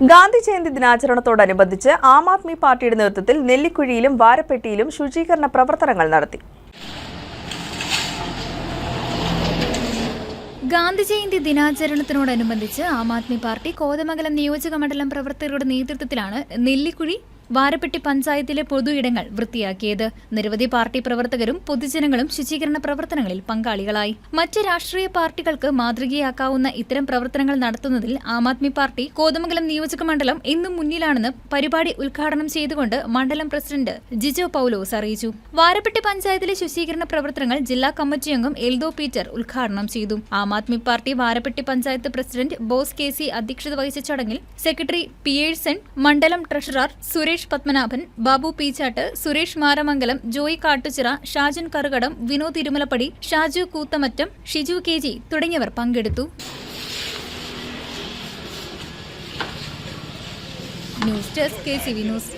ഗാന്ധി ജയന്തി ദിനാചരണത്തോടനുബന്ധിച്ച് ആം ആദ്മി പാർട്ടിയുടെ നേതൃത്വത്തിൽ നെല്ലിക്കുഴിയിലും വാരപ്പെട്ടിയിലും ശുചീകരണ പ്രവർത്തനങ്ങൾ നടത്തി. ഗാന്ധി ജയന്തി ദിനാചരണത്തിനോടനുബന്ധിച്ച് ആം ആദ്മി പാർട്ടി കോതമംഗലം നിയോജക മണ്ഡലം പ്രവർത്തകരുടെ നേതൃത്വത്തിലാണ് നെല്ലിക്കുഴി വാരപ്പെട്ടി പഞ്ചായത്തിലെ പൊതു ഇടങ്ങൾ വൃത്തിയാക്കിയത്. നിരവധി പാർട്ടി പ്രവർത്തകരും പൊതുജനങ്ങളും ശുചീകരണ പ്രവർത്തനങ്ങളിൽ പങ്കാളികളായി. മറ്റ് രാഷ്ട്രീയ പാർട്ടികൾക്ക് മാതൃകയാക്കാവുന്ന ഇത്തരം പ്രവർത്തനങ്ങൾ നടത്തുന്നതിൽ ആം ആദ്മി പാർട്ടി കോതമംഗലം നിയോജക മണ്ഡലം എന്നും മുന്നിലാണെന്ന് പരിപാടി ഉദ്ഘാടനം ചെയ്തുകൊണ്ട് മണ്ഡലം പ്രസിഡന്റ് ജിജോ പൌലോസ് അറിയിച്ചു. വാരപ്പെട്ടി പഞ്ചായത്തിലെ ശുചീകരണ പ്രവർത്തനങ്ങൾ ജില്ലാ കമ്മിറ്റി അംഗം എൽദോ പീറ്റർ ഉദ്ഘാടനം ചെയ്തു. Aam Aadmi party Varappetty panchayat president Bose K C അധ്യക്ഷത വഹിച്ച ചടങ്ങിൽ സെക്രട്ടറി പിയേഴ്സൺ മണ്ഡലം treasurer Suresh Padmanabhan Babu Peechatt Suresh Maramangalam Joy Kattuchira Shajan Karukadam Vinod Irumalappady Shaju Koothamattam Shiju K G തുടങ്ങിയവർ പങ്കെടുത്തു. News desk K C Vinos